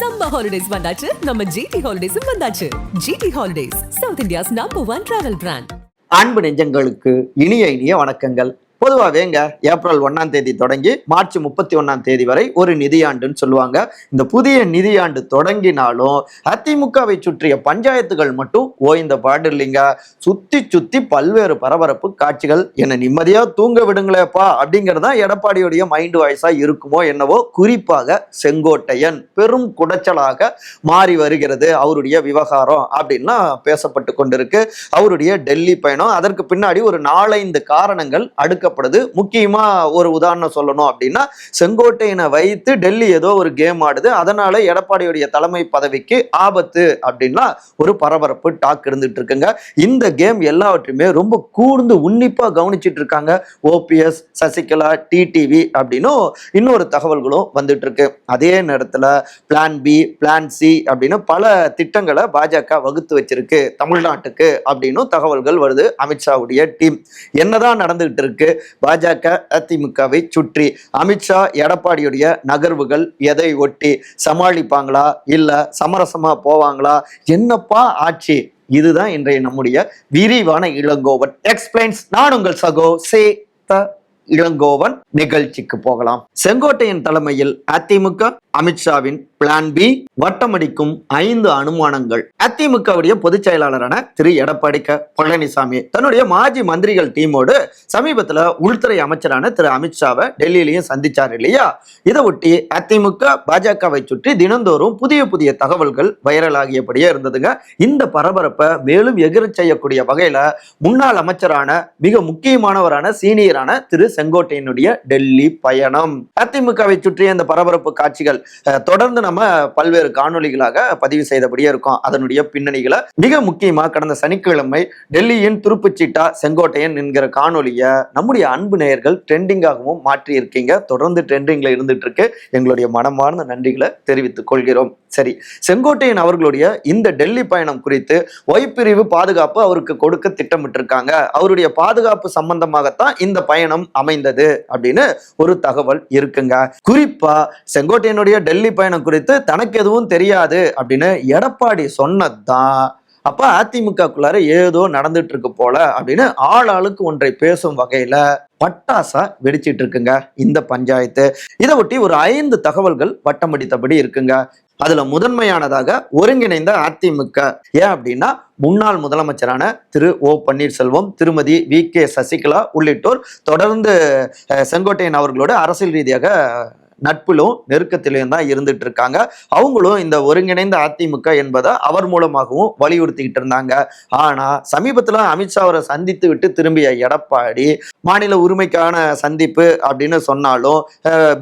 Summer holidays வந்தாச்சு. நம்ம GT ஹாலிடேஸும் வந்தாச்சு. GT holidays South India's number one travel brand அன்பு நெஞ்சங்களுக்கு இனிய இனிய வணக்கங்கள். பொதுவாகவேங்க ஏப்ரல் ஒன்னாம் தேதி தொடங்கி மார்ச் முப்பத்தி ஒன்னாம் தேதி வரை ஒரு நிதியாண்டுன்னு சொல்லுவாங்க. இந்த புதிய நிதியாண்டு தொடங்கினாலும் அதிமுகவை சுற்றிய பஞ்சாயத்துகள் மட்டும் ஓய்ந்த பாடு இல்லைங்க. சுத்தி சுத்தி பல்வேறு பரபரப்பு காட்சிகள். என்னை நிம்மதியா தூங்க விடுங்களேப்பா அப்படிங்கறதா எடப்பாடியுடைய மைண்ட் வாய்ஸா இருக்குமோ என்னவோ குறிப்பாக செங்கோட்டையன். பெரும் குடைச்சலாக மாறி வருகிறது அவருடைய விவகாரம் அப்படின்லாம் பேசப்பட்டு கொண்டிருக்கு. அவருடைய டெல்லி பயணம். அதற்கு பின்னாடி ஒரு நாலைந்து காரணங்கள் பார்க்கப்படுது முக்கியமா ஒரு உதாரணம் சொல்லணும் அப்படின்னா செங்கோட்டையனை வைத்து டெல்லி ஏதோ ஒரு கேம் ஆடுது. அதனால எடப்பாடியுடைய தலைமை பதவிக்கு ஆபத்து அப்படின்னா ஒரு பரபரப்பு டாக் இருந்துட்டு இருக்குங்க. இந்த கேம் எல்லாவற்றையுமே ரொம்ப கூர்ந்து உன்னிப்பா கவனிச்சிட்டு இருக்காங்க. ஓபிஎஸ் சசிகலா டிடிவி அப்படின்னும் இன்னொரு தகவல்களும் வந்துட்டு இருக்கு. அதே நேரத்துல பிளான் பி பிளான் சி அப்படின்னு பல திட்டங்களை பாஜக வகுத்து வச்சிருக்கு தமிழ்நாட்டுக்கு அப்படின்னும் தகவல்கள் வருது. அமித்ஷாவுடைய டீம் என்னதான் நடந்துகிட்டு இருக்கு? பாஜக அதிமுகவை சுற்றி. அமித்ஷா எடப்பாடியுடைய நகர்வுகள் எதை ஒட்டி? சமாளிப்பாங்களா? இல்ல சமரசமா போவாங்களா? என்னப்பா ஆட்சி? இதுதான் இன்றைய நம்முடைய விரிவான இளங்கோவன். எக்ஸ்பிளைன்ஸ் நான் உங்கள் சகோ சே த இளங்கோவன் நிகழ்ச்சிக்கு போகலாம். செங்கோட்டையின் தலைமையில் அதிமுக அமித்ஷாவின் பிளான் பி வட்டமடிக்கும் ஐந்து அனுமானங்கள். அதிமுகவுடைய பொதுச் செயலாளரான திரு. எடப்பாடி க. பழனிசாமி தன்னுடைய மாஜி மந்திரிகள் டீமோடு சமீபத்துல உள்துறை அமைச்சரான திரு. அமித்ஷாவை டெல்லியிலையும் சந்திச்சார் இல்லையா? இதை ஒட்டி அதிமுக பாஜகவை சுற்றி தினந்தோறும் புதிய புதிய தகவல்கள் வைரல் ஆகியபடியே இருந்ததுங்க. இந்த பரபரப்பை மேலும் எகிர செய்யக்கூடிய வகையில முன்னாள் அமைச்சரான மிக முக்கியமானவரான சீனியரான திரு. செங்கோட்டையினுடைய டெல்லி பயணம். அதிமுகவை சுற்றிய இந்த பரபரப்பு காட்சிகள் தொடர்ந்து நம்ம பல்வேறு காணொளிகளாக பதிவு செய்தபடியே இருக்கோம். அதனுடைய பின்னணிகளை மிக முக்கியமா கடந்த சனிக்கிழமை டெல்லியின் துருப்புச்சீட்டா செங்கோட்டையன் என்கிற காணொளியை நம்முடைய அன்பு நேயர்கள் ட்ரெண்டிங்காகவும் மாற்றி இருக்கீங்க தொடர்ந்து ட்ரெண்டிங்ல இருந்துட்டு இருக்கு எங்களுடைய மனமார்ந்த நன்றிகளை தெரிவித்துக் கொள்கிறோம். சரி செங்கோட்டையன் அவர்களுடைய இந்த டெல்லி பயணம் குறித்து ஒய் பிரிவு பாதுகாப்பு அவருக்கு கொடுக்க திட்டமிட்டிருக்காங்க. அவருடைய பாதுகாப்பு சம்பந்தமாகத்தான் இந்த பயணம் அமைந்தது அப்படின்னு ஒரு தகவல் இருக்குங்க. குறிப்பா செங்கோட்டையனுடைய டெல்லி பயணம் குறித்து தனக்கு எதுவும் தெரியாது அப்படின்னு எடப்பாடி சொன்னதுதான் அப்ப அதிமுகக்குள்ளார ஏதோ நடந்துட்டு இருக்கு போல அப்படின்னு ஆள் ஆளுக்கு ஒன்றை பேசும் வகையில பட்டாசா வெடிச்சிட்டு இருக்குங்க இந்த பஞ்சாயத்து. இதை ஒட்டி ஒரு ஐந்து தகவல்கள் வட்டமடித்தபடி இருக்குங்க. அதுல முதன்மையானதாக ஒருங்கிணைந்த அதிமுக. ஏன் அப்படின்னா முன்னாள் முதலமைச்சரான திரு ஓ பன்னீர்செல்வம் திருமதி வி கே சசிகலா உள்ளிட்டோர் தொடர்ந்து செங்கோட்டையன் அவர்களோட அரசியல் ரீதியாக நட்பிலும் நெருக்கத்திலையும் தான் இருந்துட்டு இருக்காங்க அவங்களும் இந்த ஒருங்கிணைந்த அதிமுக என்பதை அவர் மூலமாகவும் வலியுறுத்திக்கிட்டு இருந்தாங்க. ஆனா சமீபத்துல அமித்ஷா அவரை சந்தித்து விட்டு திரும்பிய எடப்பாடி மாநில உரிமைக்கான சந்திப்பு அப்படின்னு சொன்னாலும்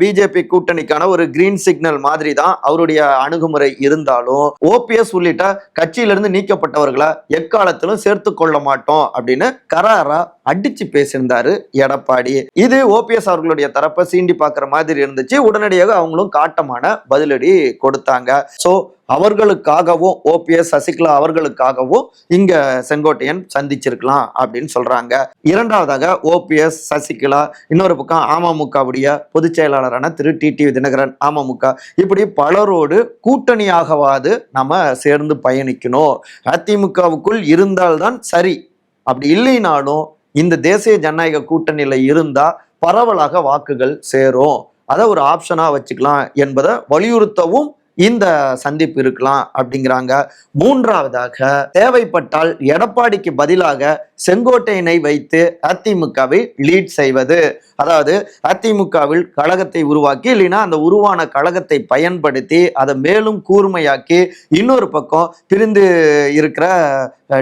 பிஜேபி கூட்டணிக்கான ஒரு கிரீன் சிக்னல் மாதிரி தான் அவருடைய அணுகுமுறை இருந்தாலும் ஓபிஎஸ் உள்ளிட்ட கட்சியிலிருந்து நீக்கப்பட்டவர்களை எக்காலத்திலும் சேர்த்து கொள்ள மாட்டோம் அப்படின்னு கராரா அடிச்சு பேசியிருந்தாரு எடப்பாடி. இது ஓபிஎஸ் அவர்களுடைய தரப்பை சீண்டி பார்க்குற மாதிரி இருந்துச்சு. உடனடியாக அவங்களும் காட்டமான பதிலடி கொடுத்தாங்க. ஸோ அவர்களுக்காகவும் ஓபிஎஸ் சசிகலா அவர்களுக்காகவும் இங்க செங்கோட்டையன் சந்திச்சிருக்கலாம் அப்படின்னு சொல்றாங்க. இரண்டாவதாக ஓபிஎஸ் சசிகலா இன்னொரு பக்கம் அமமுகவுடைய பொதுச் செயலாளரான திரு டிடி தினகரன் அமமுக. இப்படி பலரோடு கூட்டணியாகவாது நம்ம சேர்ந்து பயணிக்கணும். அதிமுகவுக்குள் இருந்தால்தான் சரி. அப்படி இல்லைனாலும் இந்த தேசிய ஜனநாயக கூட்டணியில இருந்தா பரவலாக வாக்குகள் சேரும். அதை ஒரு ஆப்ஷனா வச்சுக்கலாம் என்பதை வலியுறுத்தவும் இந்த சந்திப்பு இருக்கலாம் அப்படிங்கிறாங்க. மூன்றாவதாக தேவைப்பட்டால் எடப்பாடிக்கு பதிலாக செங்கோட்டையனை வைத்து அதிமுகவை லீட் செய்வது. அதாவது அதிமுகவில் கழகத்தை உருவாக்கி இல்லைன்னா அந்த உருவான கழகத்தை பயன்படுத்தி அதை மேலும் கூர்மையாக்கி இன்னொரு பக்கம் பிரிந்து இருக்கிற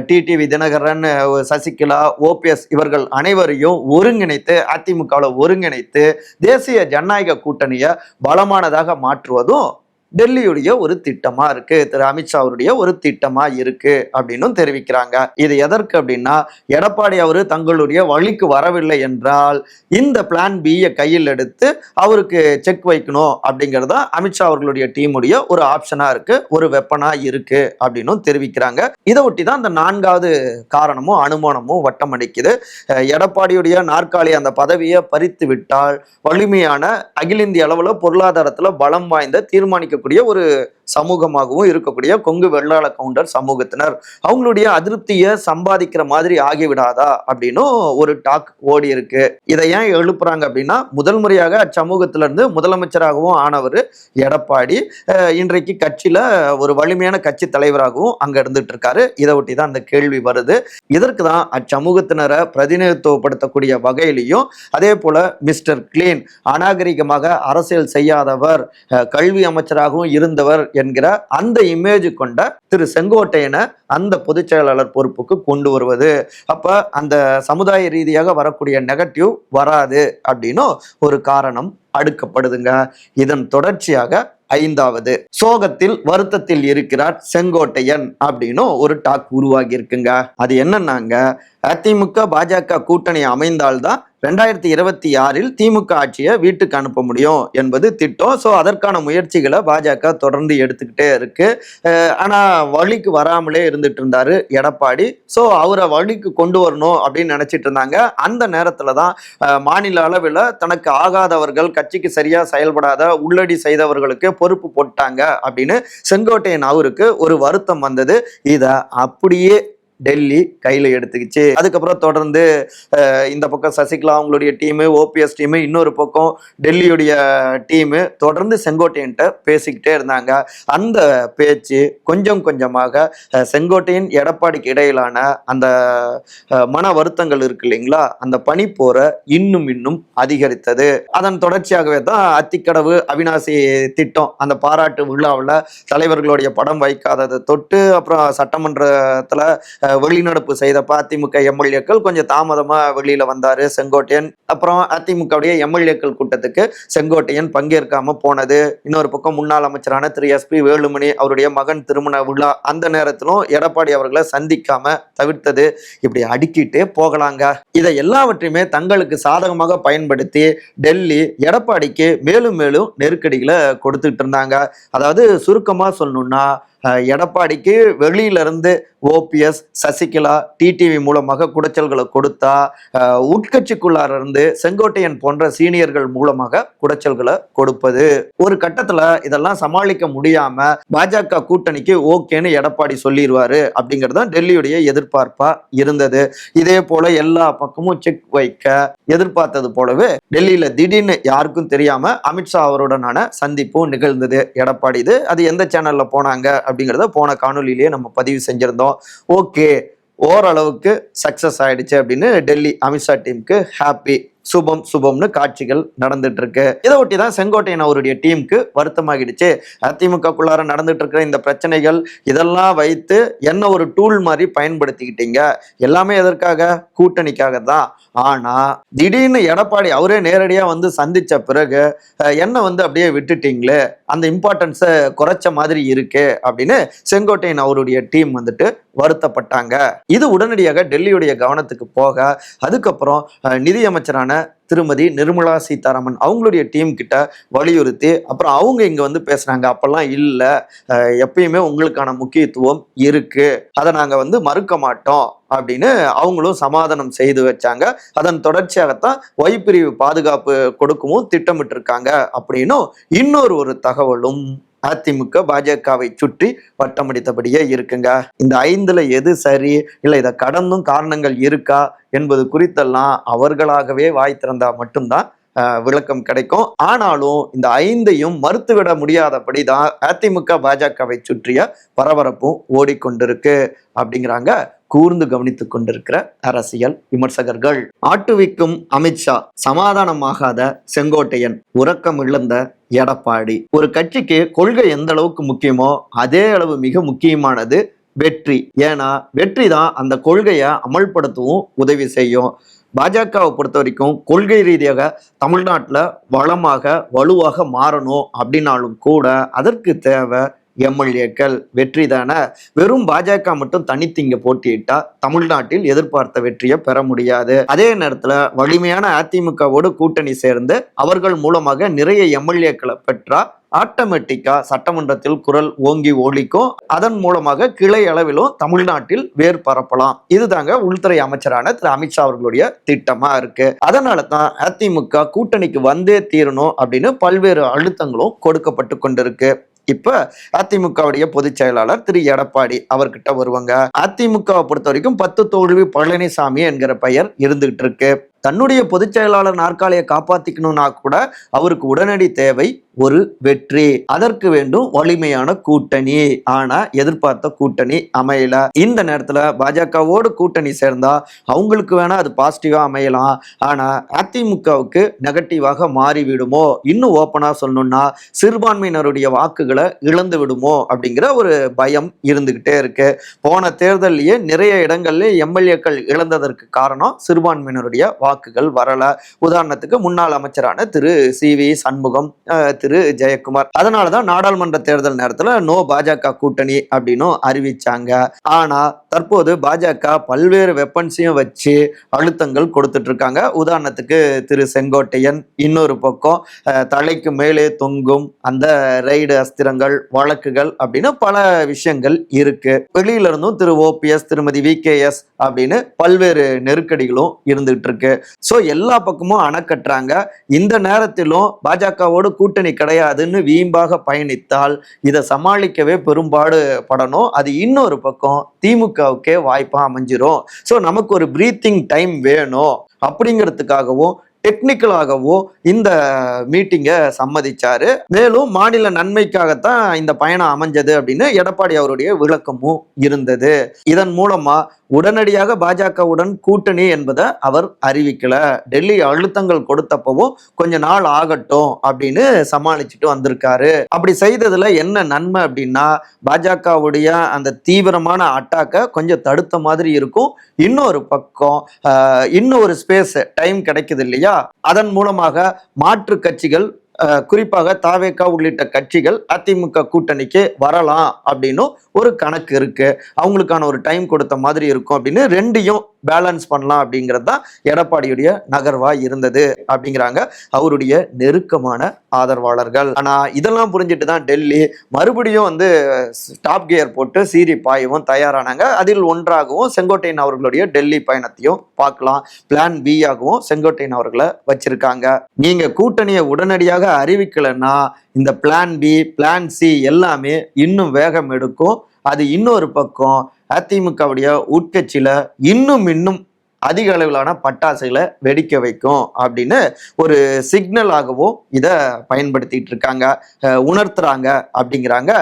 டிடிவி தினகரன் சசிகலா ஓபிஎஸ் இவர்கள் அனைவரையும் ஒருங்கிணைத்து அதிமுகவில் ஒருங்கிணைத்து தேசிய ஜனநாயக கூட்டணியை பலமானதாக மாற்றுவதும் டெல்லியுடைய ஒரு திட்டமா இருக்கு திரு அமித்ஷா அவருடைய ஒரு திட்டமா இருக்கு அப்படின்னும் தெரிவிக்கிறாங்க. இது எதற்கு அப்படின்னா எடப்பாடி அவரு தங்களுடைய வழிக்கு வரவில்லை என்றால் இந்த பிளான் பியை கையில் எடுத்து அவருக்கு செக் வைக்கணும் அப்படிங்கிறதா அமித்ஷா அவர்களுடைய டீமுடைய ஒரு ஆப்ஷனா இருக்கு ஒரு வெப்பனா இருக்கு அப்படின்னும் தெரிவிக்கிறாங்க. இதை ஒட்டி தான் அந்த நான்காவது காரணமும் அனுமானமும் வட்டம் அடிக்குது எடப்பாடியுடைய நாற்காலி அந்த பதவியை பறித்து விட்டால் வலிமையான அகில இந்திய அளவுல பொருளாதாரத்துல பலம் வாய்ந்த தீர்மானிக்க இருக்கக்கூடிய ஒரு சமூகமாகவும் இருக்கக்கூடிய கொங்கு வெள்ளாள கவுண்டர் சமூகத்தினர். அவங்களுடைய அதிருப்தியை சம்பாதிக்கிற மாதிரி ஆகிவிடாதா அப்படின்னும் ஒரு டாக் ஓடி இருக்கு. இதை ஏன் எழுப்புறாங்க அப்படின்னா முதல் முறையாக அச்சமூகத்திலிருந்து முதலமைச்சராகவும் ஆனவர் எடப்பாடி இன்றைக்கு கட்சியில ஒரு வலிமையான கட்சி தலைவராகவும் அங்க இருந்துட்டு இருக்காரு இதை ஒட்டி தான் அந்த கேள்வி வருது. இதற்கு தான் அச்சமூகத்தினரை பிரதிநிதித்துவப்படுத்தக்கூடிய வகையிலையும் அதே போல மிஸ்டர் கிளீன் அநாகரிகமாக அரசியல் செய்யாதவர் கல்வி அமைச்சராகவும் இருந்தவர் என்கிற அந்த இமேஜ் கொண்ட திரு செங்கோட்டையனை அந்த பொதுச் செயலாளர் பொறுப்புக்கு கொண்டு வருவது. அப்ப அந்த சமுதாய ரீதியாக வரக்கூடிய நெகட்டிவ் வராது அப்படின்னும் ஒரு காரணம் அடுக்கப்படுதுங்க. இதன் தொடர்ச்சியாக ஐந்தாவது சோகத்தில் வருத்தத்தில் இருக்கிறார் செங்கோட்டையன் அப்படின்னு ஒரு டாக் உருவாகி இருக்குங்க அது என்னன்னாங்க அதிமுக பாஜக கூட்டணி அமைந்தால்தான் ரெண்டாயிரத்தி இருபத்தி ஆறில் திமுக ஆட்சியை வீட்டுக்கு அனுப்ப முடியும் என்பது திட்டம். ஸோ அதற்கான முயற்சிகளை பாஜக தொடர்ந்து எடுத்துக்கிட்டே இருக்கு. ஆனால் வழிக்கு வராமலே இருந்துட்டு இருந்தாரு எடப்பாடி. ஸோ அவரை வழிக்கு கொண்டு வரணும் அப்படின்னு நினைச்சிட்டு இருந்தாங்க. அந்த நேரத்தில் தான் மாநில அளவில் தனக்கு ஆகாதவர்கள் கட்சிக்கு சரியாக செயல்படாத உள்ளடி செய்தவர்களுக்கு பொறுப்பு போட்டாங்க அப்படின்னு செங்கோட்டையன் அவருக்கு ஒரு வருத்தம் வந்தது. இதை அப்படியே டெல்லி கையில் எடுத்துக்கிச்சு. அதுக்கப்புறம் தொடர்ந்து இந்த பக்கம் சசிகலா அவங்களுடைய டீமு ஓபிஎஸ் டீமு இன்னொரு பக்கம் டெல்லியுடைய டீமு தொடர்ந்து செங்கோட்டையன்ட்ட பேசிக்கிட்டே இருந்தாங்க. அந்த பேச்சு கொஞ்சம் கொஞ்சமாக செங்கோட்டையன் எடப்பாடிக்கு இடையிலான அந்த மன வருத்தங்கள் இருக்கு இல்லைங்களா? அந்த பனி போற இன்னும் இன்னும் அதிகரித்தது. அதன் தொடர்ச்சியாகவே தான் அத்திக்கடவு அவினாசி திட்டம் அந்த பாராட்டு விழாவில் தலைவர்களுடைய படம் வைக்காததை தொட்டு அப்புறம் சட்டமன்றத்தில் வெளிநடப்பு செய்த அதிமுக எம்எல்ஏக்கள் கொஞ்சம் தாமதமாக வெளியில் வந்தார் செங்கோட்டையன். அப்புறம் அதிமுகவுடைய எம்எல்ஏக்கள் கூட்டத்துக்கு செங்கோட்டையன் பங்கேற்காம போனது. இன்னொரு பக்கம் முன்னாள் அமைச்சரான திரு எஸ்பி வேலுமணி அவருடைய மகன் திருமண விழா அந்த நேரத்திலும் எடப்பாடி அவர்களை சந்திக்காம தவிர்த்தது. இப்படி அடுக்கிட்டே போகலாங்க. இதை எல்லாவற்றையுமே தங்களுக்கு சாதகமாக பயன்படுத்தி டெல்லி எடப்பாடிக்கு மேலும் மேலும் நெருக்கடிகளை கொடுத்துட்டு இருந்தாங்க. அதாவது சுருக்கமாக சொல்லணும்னா எடப்பாடிக்கு வெளியில இருந்து ஓபிஎஸ் சசிகலா டிடிவி மூலமாக குடைச்சல்களை கொடுத்தா உட்கட்சிக்குள்ளார இருந்து செங்கோட்டையன் போன்ற சீனியர்கள் மூலமாக குடைச்சல்களை கொடுப்பது. ஒரு கட்டத்துல இதெல்லாம் சமாளிக்க முடியாம பாஜக கூட்டணிக்கு ஓகேன்னு எடப்பாடி சொல்லிடுவாரு அப்படிங்கிறது தான் டெல்லியுடைய எதிர்பார்ப்பா இருந்தது. இதே போல எல்லா பக்கமும் செக் வைக்க எதிர்பார்த்தது போலவே டெல்லியில திடீர்னு யாருக்கும் தெரியாம அமித்ஷா அவருடனான சந்திப்பும் நிகழ்ந்தது. எடப்பாடி இது அது எந்த சேனல்ல போனாங்க அப்படிங்கிறத போன காணொலியிலேயே நம்ம பதிவு செஞ்சிருந்தோம். ஓகே ஓரளவுக்கு சக்சஸ் ஆயிடுச்சு அப்படின்னு டெல்லி அமித்ஷா டீமுக்கு ஹாப்பி சுபம் சுபம்னு காட்சிகள் நடந்துட்டு இருக்கு இதை ஒட்டி தான் செங்கோட்டையன் அவருடைய டீமுக்கு வருத்தமாகிடுச்சு. அதிமுகக்குள்ளார நடந்துட்டு இருக்கிற இந்த பிரச்சனைகள் இதெல்லாம் வைத்து என்ன ஒரு டூல் மாதிரி பயன்படுத்திக்கிட்டீங்க? எல்லாமே எதற்காக? கூட்டணிக்காக தான் ஆனா திடீர்னு எடப்பாடி அவரே நேரடியாக வந்து சந்திச்ச பிறகு என்ன வந்து அப்படியே விட்டுட்டீங்களே? அந்த இம்பார்ட்டன்ஸை குறைச்ச மாதிரி இருக்கு அப்படின்னு செங்கோட்டையன் அவருடைய டீம் வந்துட்டு வருத்தப்பட்டாங்க. இது உடனடியாக டெல்லியுடைய கவனத்துக்கு போக அதுக்கப்புறம் நிதியமைச்சரான திருமதி நிர்மலா சீதாராமன் அவங்களுடைய டீம் கிட்ட வலியுறுத்தி அப்புறம் அவங்க இங்க வந்து பேசுறாங்க அப்பெல்லாம் இல்லை. எப்பயுமே உங்களுக்கான முக்கியத்துவம் இருக்கு. அதை நாங்க வந்து மறுக்க மாட்டோம். அப்படின்னு அவங்களும் சமாதானம் செய்து வச்சாங்க. அதன் தொடர்ச்சியாகத்தான் வைப்பிரிவு பாதுகாப்பு கொடுக்கவும் திட்டமிட்டு இருக்காங்க அப்படின்னும் இன்னொரு ஒரு தகவலும் அதிமுக பாஜகவை சுற்றி வட்டமடித்தபடியே இருக்குங்க. இந்த ஐந்துல எது சரி? இல்லை இதை கடந்தும் காரணங்கள் இருக்கா? என்பது குறித்தெல்லாம் அவர்களாகவே வாய் திறந்தா மட்டும்தான் விளக்கம் கிடைக்கும். ஆனாலும் இந்த ஐந்தையும் மறுத்துவிட முடியாதபடி தான் அதிமுக பாஜகவை சுற்றிய பரபரப்பும் ஓடிக்கொண்டிருக்கு அப்படிங்கிறாங்க கூர்ந்து கவனித்துக் கொண்டிருக்கிற அரசியல் விமர்சகர்கள். ஆட்டுவிக்கும் அமித்ஷா சமாதானமாகாத செங்கோட்டையன் உறக்கம் இழந்த எடப்பாடி. ஒரு கட்சிக்கு கொள்கை எந்த அளவுக்கு முக்கியமோ அதே அளவு மிக முக்கியமானது வெற்றி. ஏன்னா வெற்றி தான் அந்த கொள்கையை அமல்படுத்தவும் உதவி செய்யும். பாஜகவை பொறுத்த வரைக்கும் கொள்கை ரீதியாக தமிழ்நாட்டில் வளமாக வலுவாக மாறணும் அப்படின்னாலும் கூட அதற்கு தேவை எம்எல்ஏக்கள் வெற்றி தானே வெறும் பாஜக மட்டும் தனித்து இங்க போட்டியிட்டா தமிழ்நாட்டில் எதிர்பார்த்த வெற்றியை பெற முடியாது. அதே நேரத்துல வலிமையான அதிமுகவோடு கூட்டணி சேர்ந்து அவர்கள் மூலமாக நிறைய எம்எல்ஏக்களை பெற்றா ஆட்டோமேட்டிக்கா சட்டமன்றத்தில் குரல் ஓங்கி ஒழிக்கும் அதன் மூலமாக கிளை அளவிலும் தமிழ்நாட்டில் வேர் பரப்பலாம். இதுதாங்க உள்துறை அமைச்சரான திரு அமித்ஷா அவர்களுடைய திட்டமா இருக்கு. அதனால தான் அதிமுக கூட்டணிக்கு வந்தே தீரணும் அப்படின்னு பல்வேறு அழுத்தங்களும் கொடுக்கப்பட்டு கொண்டிருக்கு. இப்ப அதிமுகவுடைய பொதுச் செயலாளர் திரு எடப்பாடி அவர்கிட்ட வருவாங்க. அதிமுகவை பொறுத்த வரைக்கும் பத்து தோல்வி பழனிசாமி என்கிற பெயர் இருந்துகிட்டு இருக்கு. தன்னுடைய பொதுச் செயலாளர் நாற்காலியை காப்பாத்திக்கணும்னா கூட அவருக்கு உடனடி தேவை ஒரு வெற்றி. அதற்கு வேண்டும் வலிமையான கூட்டணி. ஆனா எதிர்பார்த்த கூட்டணி அமையல. இந்த நேரத்துல பாஜகவோடு கூட்டணி சேர்ந்தா அவங்களுக்கு வேணா அது பாசிட்டிவா அமையலாம். ஆனா அதிமுகவுக்கு நெகட்டிவாக மாறிவிடுமோ? இன்னும் ஓப்பனா சொல்லணும்னா சிறுபான்மையினருடைய வாக்குகளை இழந்து விடுமோ? அப்படிங்கிற ஒரு பயம் இருந்துகிட்டே இருக்கு. போன தேர்தலையே நிறைய இடங்கள்ல எம்எல்ஏக்கள் இழந்ததற்கு காரணம் சிறுபான்மையினருடைய வாக்குகள் வரல. உதாரணத்துக்கு முன்னாள் அமைச்சரான திரு சி வி சண்முகம் திரு ஜெயக்குமார். அதனாலதான் நாடாளுமன்ற தேர்தல் நேரத்துல நோ பாஜக கூட்டணி அப்படின்னு அறிவிச்சாங்க. ஆனா தற்போது பாஜக பல்வேறு வெப்பன்ஸையும் வச்சு அழுத்தங்கள் கொடுத்துட்டு இருக்காங்க உதாரணத்துக்கு திரு செங்கோட்டையன் இன்னொரு பக்கம் தலைக்கு மேலே தொங்கும் அந்த ரைடு அஸ்திரங்கள் வழக்குகள் அப்படின்னு பல விஷயங்கள் இருக்கு. வெளியில இருந்தும் திரு ஓபிஎஸ் திருமதி வி அப்படின்னு பல்வேறு நெருக்கடிகளும் இருந்துகிட்டு இருக்கு ஸோ எல்லா பக்கமும் அணக்கட்டுறாங்க. இந்த நேரத்திலும் பாஜகவோடு கூட்டணி கிடையாதுன்னு வீம்பாக பயணித்தால் இதை சமாளிக்கவே பெரும்பாடு படணும். அது இன்னொரு பக்கம் திமுகவுக்கே வாய்ப்பா அமைஞ்சிரும். ஸோ நமக்கு ஒரு பிரீத்திங் டைம் வேணும் அப்படிங்கிறதுக்காகவும் டெக்னிக்கலாகவோ இந்த மீட்டிங்கை சம்மதிச்சாரு. மேலும் மாநில நன்மைக்காகத்தான் இந்த பயணம் அமைஞ்சது அப்படின்னு எடப்பாடி அவருடைய விளக்கமும் இருந்தது. இதன் மூலமா உடனடியாக பாஜகவுடன் கூட்டணி என்பதை அவர் அறிவிக்கல. டெல்லி அழுத்தங்கள் கொடுத்தப்பவும் கொஞ்ச நாள் ஆகட்டும் அப்படின்னு சமாளிச்சுட்டு வந்திருக்காரு. அப்படி செய்ததுல என்ன நன்மை அப்படின்னா பாஜகவுடைய அந்த தீவிரமான அட்டாக்கை கொஞ்சம் தடுத்த மாதிரி இருக்கும். இன்னொரு பக்கம் இன்னொரு ஸ்பேஸ் டைம் கிடைக்குது இல்லையா? அதன் மூலமாக மாற்று கட்சிகள் குறிப்பாக தாவேகா உள்ளிட்ட கட்சிகள் அதிமுக கூட்டணிக்கு வரலாம் அப்படின்னும் ஒரு கணக்கு இருக்கு. அவங்களுக்கான ஒரு டைம் கொடுத்த மாதிரி இருக்கும் அப்படின்னு ரெண்டையும் பேலன்ஸ் பண்ணலாம் அப்படிங்கிறது தான் எடப்பாடியுடைய நகர்வா இருந்தது அப்படிங்கிறாங்க அவருடைய நெருக்கமான ஆதரவாளர்கள். ஆனா இதெல்லாம் புரிஞ்சுட்டு தான் டெல்லி மறுபடியும் வந்து டாப் கியர் போட்டு சீரி பாயவும் தயாரானாங்க. அதில் ஒன்றாகவும் செங்கோட்டையன் அவர்களுடைய டெல்லி பயணத்தையும் பார்க்கலாம். பிளான் பி ஆகவும் செங்கோட்டையன் அவர்களை வச்சிருக்காங்க. நீங்க கூட்டணியை உடனடியாக அறிவிக்கலைன்னா இந்த பிளான் பி பிளான் சி எல்லாமே இன்னும் வேகம் எடுக்கும். அது இன்னொரு பக்கம் அதிமுகவுடைய உட்கட்சியில இன்னும் இன்னும் அதிக அளவிலான பட்டாசுகளை வெடிக்க வைக்கும் அப்படின்னு ஒரு சிக்னலாகவும் இதை பயன்படுத்திட்டு இருக்காங்க. உணர்த்துறாங்க அப்படிங்கிறாங்க.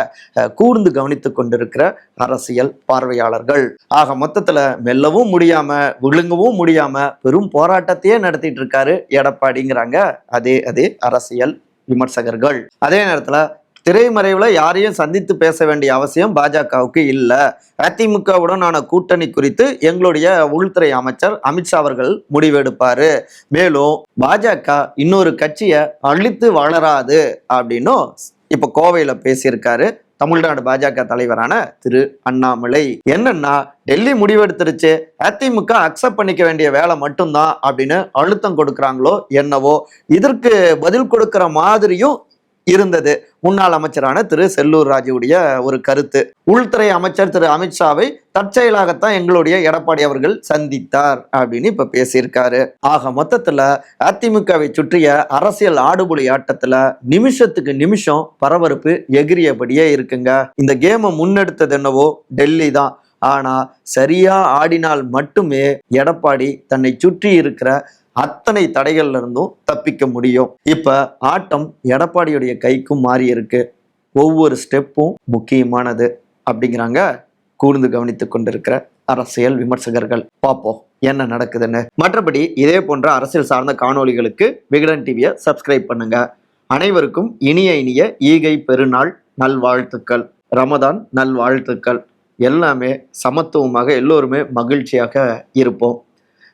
கூர்ந்து கவனித்து கொண்டிருக்கிற அரசியல் பார்வையாளர்கள். ஆக மொத்தத்துல மெல்லவும் முடியாம விழுங்கவும் முடியாம பெரும் போராட்டத்தையே நடத்திட்டு இருக்காரு எடப்பாடிங்கிறாங்க. அதே அதே அரசியல் விமர்சகர்கள். அதே நேரத்துல திரைமறைவில் யாரையும் சந்தித்து பேச வேண்டிய அவசியம் பாஜகவுக்கு இல்லை. அதிமுகவுடனான கூட்டணி குறித்து எங்களுடைய உள்துறை அமைச்சர் அமித்ஷா அவர்கள் முடிவெடுப்பார். மேலும் பாஜக இன்னொரு கட்சியை அழித்து வளராது அப்படின்னும் இப்போ கோவையில் பேசியிருக்காரு தமிழ்நாடு பாஜக தலைவரான திரு அண்ணாமலை. என்னன்னா டெல்லி முடிவெடுத்துருச்சு. அதிமுக அக்செப்ட் பண்ணிக்க வேண்டிய வேலை மட்டும்தான் அப்படின்னு அழுத்தம் கொடுக்குறாங்களோ என்னவோ. இதற்கு பதில் கொடுக்கிற மாதிரியும் இருந்தது. முன்னாள் அமைச்சரான திரு. செல்லூர் ராஜுவுடைய ஒரு கருத்து. உள்துறை அமைச்சர் திரு. அமித்ஷாவை தற்செயலாகத்தான் எங்களுடைய எடப்பாடி அவர்கள் சந்தித்தார் அப்படின்னு இப்ப பேசியிருக்காரு. ஆக மொத்தத்துல அதிமுகவை சுற்றிய அரசியல் ஆடுபுலி ஆட்டத்துல நிமிஷத்துக்கு நிமிஷம் பரபரப்பு எகிரியபடியே இருக்குங்க. இந்த கேமை முன்னெடுத்தது என்னவோ டெல்லி தான். ஆனா சரியா ஆடினால் மட்டுமே எடப்பாடி தன்னை சுற்றி இருக்கிற அத்தனை தடைகள்ல இருந்தும் தப்பிக்க முடியும். இப்ப ஆட்டம் எடப்பாடியுடைய கைக்கும் மாறி இருக்கு. ஒவ்வொரு ஸ்டெப்பும் முக்கியமானது அப்படிங்கிறாங்க கூர்ந்து கவனித்துக் கொண்டிருக்கிற அரசியல் விமர்சகர்கள். பார்ப்போம் என்ன நடக்குதுன்னு. மற்றபடி இதே போன்ற அரசியல் சார்ந்த காணொளிகளுக்கு விகடன் டிவியை சப்ஸ்கிரைப் பண்ணுங்க. அனைவருக்கும் இனிய இனிய ஈகை பெருநாள் நல்வாழ்த்துக்கள். ரமதான் நல்வாழ்த்துக்கள். எல்லாமே சமத்துவமாக எல்லோருமே மகிழ்ச்சியாக இருப்போம்.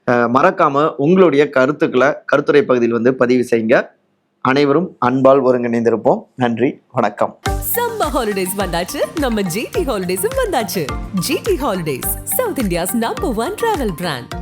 மறக்காம உங்களுடைய கருத்துக்களை கருத்துரை பகுதியில் வந்து பதிவு செய்யுங்க. அனைவரும் அன்பால் ஒருங்கிணைந்திருப்போம். நன்றி வணக்கம். சம்ம ஹாலிடேஸ் வந்தாச்சு. நம்ம ஜிடி ஹாலிடேஸும் வந்தாச்சு. GT holidays South India's number one travel brand